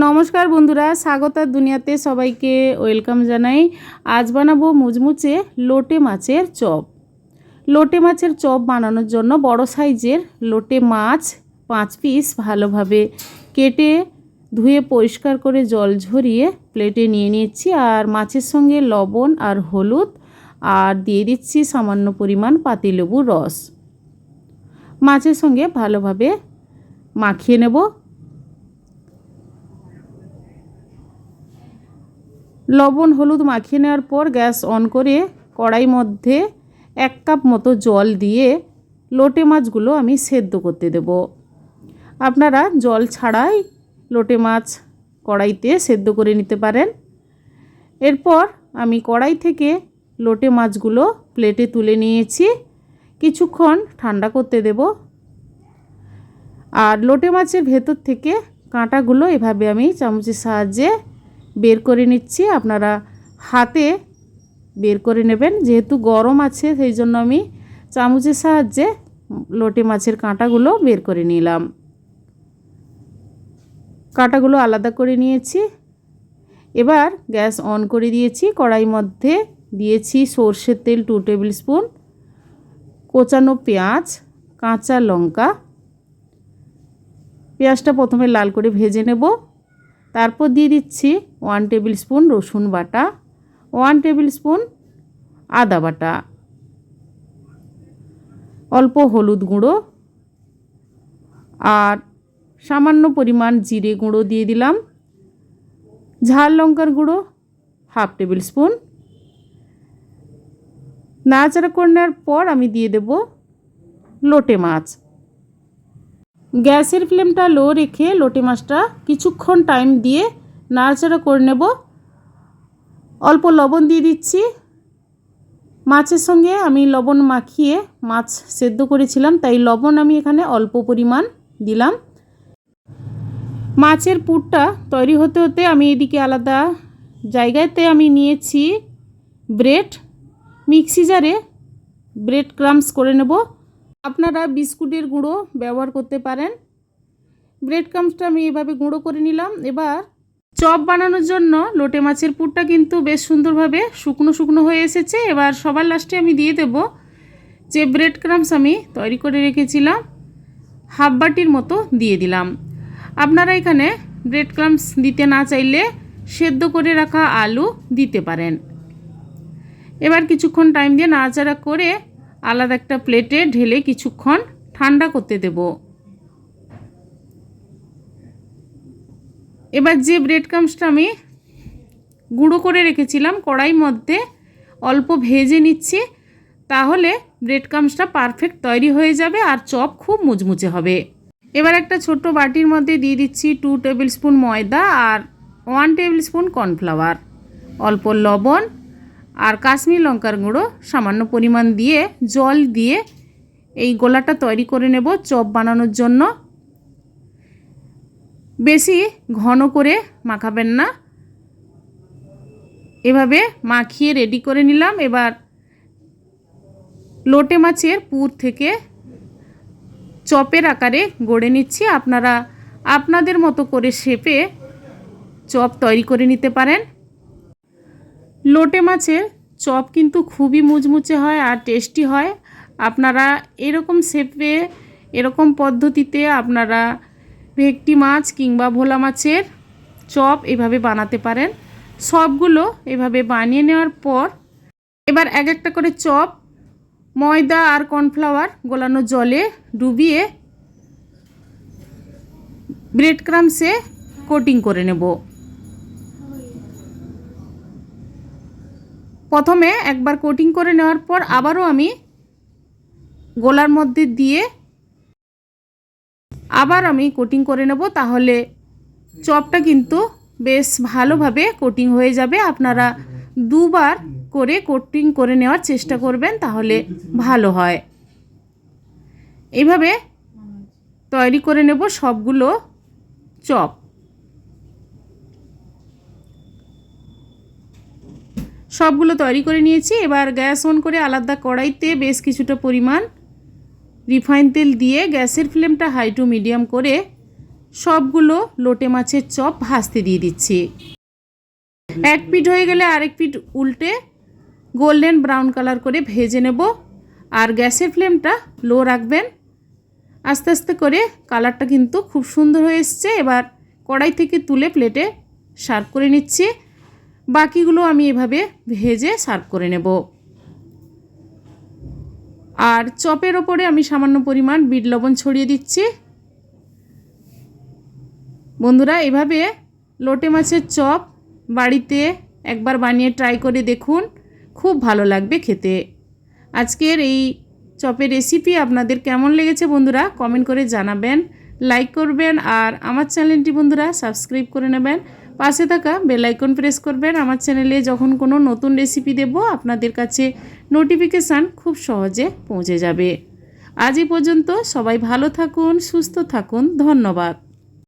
নমস্কার বন্ধুরা স্বাগতার দুনিয়াতে সবাইকে, ওয়েলকাম জানাই। আজ বানাবো মুচমুচে লোটে মাছের চপ। লোটে মাছের চপ বানানোর জন্য বড় সাইজের লোটে মাছ পাঁচ পিস ভালোভাবে কেটে, ধুয়ে পরিষ্কার করে জল ঝরিয়ে প্লেটে নিয়ে নিচ্ছি আর মাছের সঙ্গে লবণ আর হলুদ আর দিয়ে দিচ্ছি সামান্য পরিমাণ পাতিলেবুর রস। মাছের সঙ্গে ভালোভাবে মাখিয়ে নেব। লবণ হলুদ মাখিয়ে নেওয়ার পর গ্যাস অন করে কড়াই মধ্যে এক কাপ মতো জল দিয়ে লোটে মাছগুলো আমি সেদ্ধ করতে দেব। আপনারা জল ছাড়াই লোটে মাছ কড়াইতে সেদ্ধ করে নিতে পারেন। এরপর আমি কড়াই থেকে লোটে মাছগুলো প্লেটে তুলে নিয়েছি। কিছুক্ষণ ঠান্ডা করতে দেব। আর লোটে মাছের ভেতর থেকে কাঁটাগুলো এভাবে আমি চামচের সাহায্যে বের করে নিচ্ছি, আপনারা হাতে বের করে নেবেন। যেহেতু গরম আছে, সেই জন্য আমি চামচের সাহায্যে লোটে মাছের কাঁটাগুলো বের করে নিলাম। কাঁটাগুলো আলাদা করে নিয়েছি। এবার গ্যাস অন করে দিয়েছি কড়াই মধ্যে দিয়েছি সর্ষের তেল টু টেবিল স্পুন কোচানো পেঁয়াজ, কাঁচা লঙ্কা। পেঁয়াজটা প্রথমে লাল করে ভেজে নেব। তারপর দিয়ে দিচ্ছি ওয়ান টেবিল স্পুন রসুন বাটা ওয়ান টেবিল স্পুন আদা বাটা, অল্প হলুদ গুঁড়ো আর সামান্য পরিমাণ জিরে গুঁড়ো দিয়ে দিলাম। ঝাল লঙ্কার গুঁড়ো হাফ টেবিল স্পুন নাড়াচাড়া করে নেওয়ার পর আমি দিয়ে দেব লোটে মাছ। গ্যাসের ফ্লেমটা লো রেখে লোটে মাছটা কিছুক্ষণ টাইম দিয়ে নাড়াচাড়া করে নেব। অল্প লবণ দিয়ে দিচ্ছি। মাছের সঙ্গে আমি লবণ মাখিয়ে মাছ সেদ্ধ করেছিলাম, তাই লবণ আমি এখানে অল্প পরিমাণ দিলাম। মাছের পুরটা তৈরি হতে হতে আমি এদিকে আলাদা জায়গাতে আমি নিয়েছি ব্রেড। মিক্সি জারে ব্রেড ক্রামস করে নেব। আপনারা বিস্কুটের গুঁড়ো ব্যবহার করতে পারেন। ব্রেড ক্রামসটা আমি এভাবে গুঁড়ো করে নিলাম। এবার চপ বানানোর জন্য লোটে মাছের পুরটা কিন্তু বেশ সুন্দরভাবে শুকনো শুকনো হয়ে এসেছে। এবার সবার লাস্টে আমি দিয়ে দেব যে ব্রেড ক্রামস আমি তৈরি করে রেখেছিলাম। হাফ বাটির মতো দিয়ে দিলাম। আপনারা এখানে ব্রেড ক্রামস দিতে না চাইলে সেদ্ধ করে রাখা আলু দিতে পারেন। এবার কিছুক্ষণ টাইম দিয়ে নাড়াচাড়া করে আলাদা একটা প্লেটে ঢেলে কিছুক্ষণ ঠান্ডা করতে দেব। এবার যে ব্রেড ক্রামসটা আমি গুঁড়ো করে রেখেছিলাম কড়াই মধ্যে অল্প ভেজে নিচ্ছি, তাহলে ব্রেড ক্রামসটা পারফেক্ট তৈরি হয়ে যাবে আর চপ খুব মুচমুচে হবে। এবার একটা ছোট্ট বাটির মধ্যে দিয়ে দিচ্ছি টু টেবিল স্পুন ময়দা আর ওয়ান টেবিল স্পুন কর্নফ্লাওয়ার অল্প লবণ আর কাশ্মীর লঙ্কার গুঁড়ো সামান্য পরিমাণ দিয়ে, জল দিয়ে এই গোলাটা তৈরি করে নেব চপ বানানোর জন্য। বেশি ঘন করে মাখাবেন না। এভাবে মাখিয়ে রেডি করে নিলাম। এবার লোটে মাছের পুর থেকে চপের আকারে গড়ে নিচ্ছি। আপনারা, আপনাদের মতো করে শেপে চপ তৈরি করে নিতে পারেন। লোটে মাছের চপ কিন্তু খুবই মুচমুচে হয় আর টেস্টি হয়। আপনারা এরকম শেপে এরকম পদ্ধতিতে আপনারা ভেটকি মাছ কিংবা ভোলা মাছের চপ এভাবে বানাতে পারেন। সবগুলো এভাবে বানিয়ে নেওয়ার পর এবার এক একটা করে চপ, ময়দা আর কর্নফ্লাওয়ার গোলানো জলে ডুবিয়ে ব্রেড ক্রামসে কোটিং করে নেব। প্রথমে একবার কোটিং করে নেওয়ার পর আবারও আমি গোলার মধ্যে দিয়ে আবার আমি কোটিং করে নেব। তাহলে চপটা কিন্তু বেশ ভালোভাবে কোটিং হয়ে যাবে। আপনারা দুবার করে কোটিং করে নেওয়ার চেষ্টা করবেন, তাহলে ভালো হয়। এইভাবে তৈরি করে নেব সবগুলো চপ। সবগুলো তৈরি করে নিয়েছি। এবার গ্যাস অন করে আলাদা কড়াইতে বেশ কিছুটা পরিমাণ রিফাইন তেল দিয়ে গ্যাসের ফ্লেমটা হাই টু মিডিয়াম করে সবগুলো লোটে মাছের চপ ভাজতে দিয়ে দিচ্ছি। এক পিঠ হয়ে গেলে আরেক পিঠ উল্টে গোল্ডেন ব্রাউন কালার করে ভেজে নেব আর গ্যাসের ফ্লেমটা লো রাখবেন। আস্তে আস্তে করে কালারটা কিন্তু খুব সুন্দর হয়ে এসছে। এবার কড়াই থেকে তুলে প্লেটে সার্ভ করে নিচ্ছি। বাকিগুলো আমি এভাবে ভেজে সার্ভ করে নেব। আর চপের ওপরে আমি সামান্য পরিমাণ বিট লবণ ছড়িয়ে দিচ্ছি। বন্ধুরা, এভাবে লোটে মাছের চপ বাড়িতে একবার বানিয়ে ট্রাই করে দেখুন, খুব ভালো লাগবে খেতে। আজকের এই চপের রেসিপি আপনাদের কেমন লেগেছে বন্ধুরা, কমেন্ট করে জানাবেন, লাইক করবেন, আর আমার চ্যানেলটি বন্ধুরা সাবস্ক্রাইব করে নেবেন। পাশে থাকা বেলাইকন প্রেস করবেন। আমার চ্যানেলে যখন কোনো নতুন রেসিপি দেব, আপনাদের কাছে নোটিফিকেশান খুব সহজে পৌঁছে যাবে। আজ পর্যন্ত সবাই ভালো থাকুন, সুস্থ থাকুন। ধন্যবাদ।